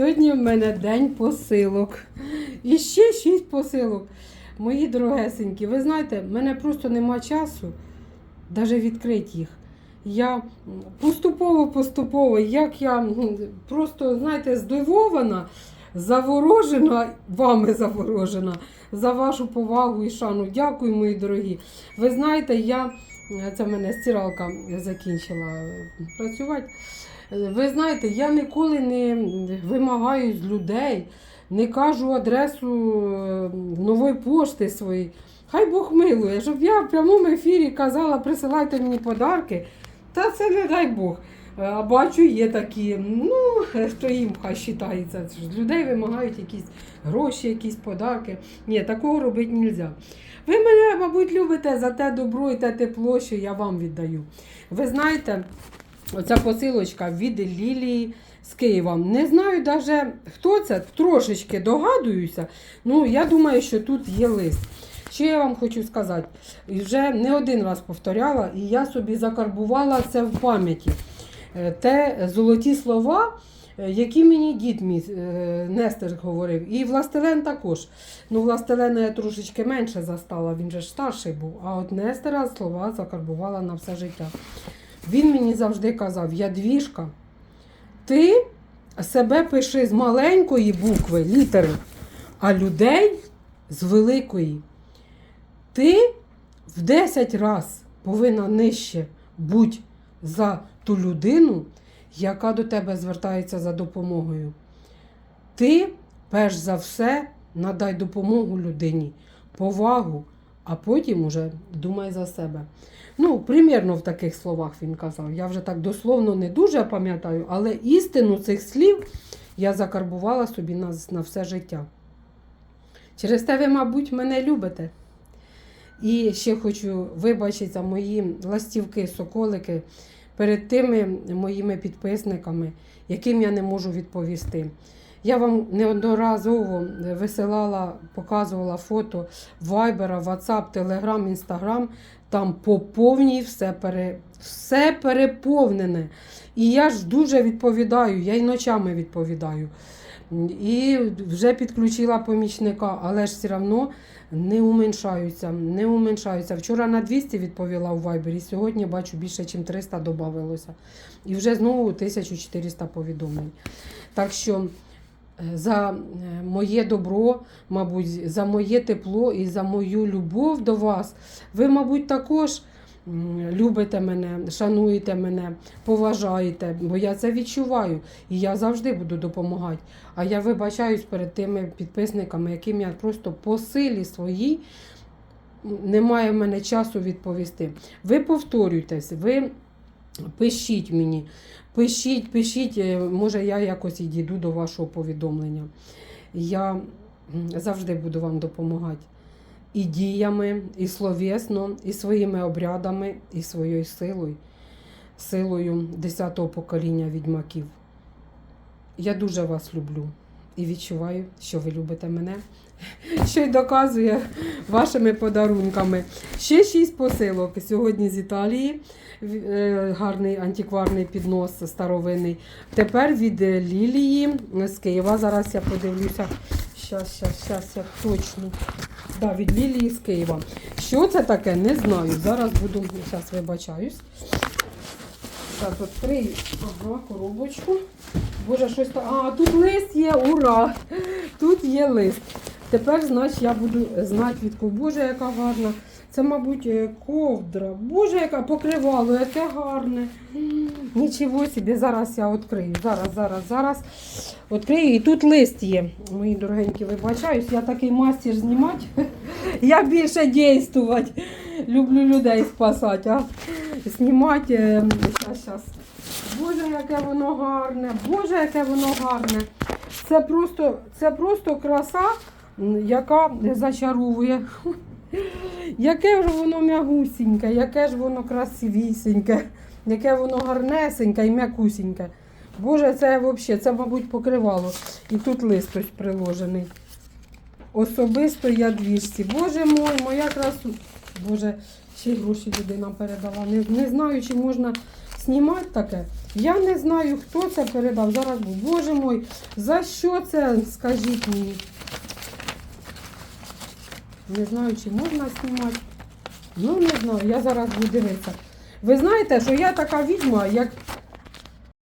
Сьогодні в мене день посилок. І ще шість посилок. Мої дорогесенькі, ви знаєте, в мене просто нема часу навіть відкрити їх. Я поступово-поступово, як я просто, знаєте, здивована, заворожена, вами заворожена, за вашу повагу і шану. Дякую, мої дорогі. Ви знаєте, я, це в мене стиралка закінчила працювати. Ви знаєте, я ніколи не вимагаю з людей, не кажу адресу е, нової пошти своєї. Хай Бог милує, щоб я в прямому ефірі казала, присилайте мені подарки. Та це не дай Бог. Е, А бачу, є такі, ну, хто їм хай вважається. З людей вимагають якісь гроші, якісь подарки. Ні, такого робити не можна. Ви мене, мабуть, любите за те добро і те тепло, що я вам віддаю. Ви знаєте, оця посилочка від Лілії з Києва. Не знаю навіть, хто це, трошечки догадуюся. Ну, я думаю, що тут є лист. Що я вам хочу сказати? Вже не один раз повторяла, і я собі закарбувала це в пам'яті. Е, Те золоті слова, е, які мені дід мій е, Нестер говорив. І Властелен також. Ну, Властелена я трошечки менше застала, він же ж старший був. А от Нестера слова закарбувала на все життя. Він мені завжди казав: Ядвіжка, ти себе пиши з маленької букви, літери, а людей з великої. Ти в 10 раз повинна нижче бути за ту людину, яка до тебе звертається за допомогою. Ти, перш за все, надай допомогу людині, повагу, а потім уже думай за себе. Ну, примірно в таких словах він казав. Я вже так дословно не дуже пам'ятаю, але істину цих слів я закарбувала собі на, на все життя. Через те ви, мабуть, мене любите. І ще хочу вибачити мої ластівки, соколики перед тими моїми підписниками, яким я не можу відповісти. Я вам неодноразово висилала, показувала фото Вайбера, WhatsApp, Telegram, Instagram. Там по повній все, пере, все переповнене. І я ж дуже відповідаю, я й ночами відповідаю. І вже підключила помічника, але ж все одно не уменшаються, не уменшаються. Вчора на 200 відповіла у Вайбері, сьогодні бачу більше, ніж 300 додавалося. І вже знову 1400 повідомлень. Так що за е, моє добро, мабуть, за моє тепло і за мою любов до вас, ви, мабуть, також любите мене, шануєте мене, поважаєте, бо я це відчуваю. І я завжди буду допомагати. А я вибачаюсь перед тими підписниками, яким я просто по силі своїй немає в мене часу відповісти. Ви повторюйтесь, ви пишіть мені, пишіть, пишіть, е, може я якось і дійду до вашого повідомлення. Я завжди буду вам допомагати. І діями, і словесно, і своїми обрядами, і своєю силою, силою 10-го покоління відьмаків. Я дуже вас люблю і відчуваю, що ви любите мене, що й доказує вашими подарунками. Ще шість посилок сьогодні з Італії. Е, Гарний антикварний піднос старовинний. Тепер від Лілії з Києва. Зараз я подивлюся. Щас, щас, щас, я точно. Да, від Лілії з Києва. Що це таке, не знаю. Зараз буду, зараз вибачаюсь. Так, відкрию ага, коробочку. Боже, щось. А, тут лист є, ура! Тут є лист. Тепер, значить, я буду знати від кого. Боже, яка гарна. Це, мабуть, е, ковдра. Боже, яка покривало, яке гарне. Нічого собі, зараз я відкрию. Зараз, зараз, зараз. Відкрию. І тут лист є. Мої дорогенькі, вибачаюсь, я такий мастер знімати. Я більше дійствувати. Люблю людей спасати, а знімати. е, Щас, щас. Боже, яке воно гарне, Боже, яке воно гарне. Це просто, це просто краса, яка зачаровує. Яке ж воно м'ягусіньке, яке ж воно красивісіньке, яке воно гарнесеньке і м'якусіньке. Боже, це взагалі, це, мабуть, покривало. І тут лист ось приложений. Особисто я 200. Боже мой, моя красу. Боже, ще гроші людина передала. Не, не знаю, чи можна знімати таке. Я не знаю, хто це передав. Зараз, боже мой, за що це? Скажіть мені. Не знаю, чи можна знімати. Ну, не знаю, я зараз буду дивитися. Ви знаєте, що я така відьма, як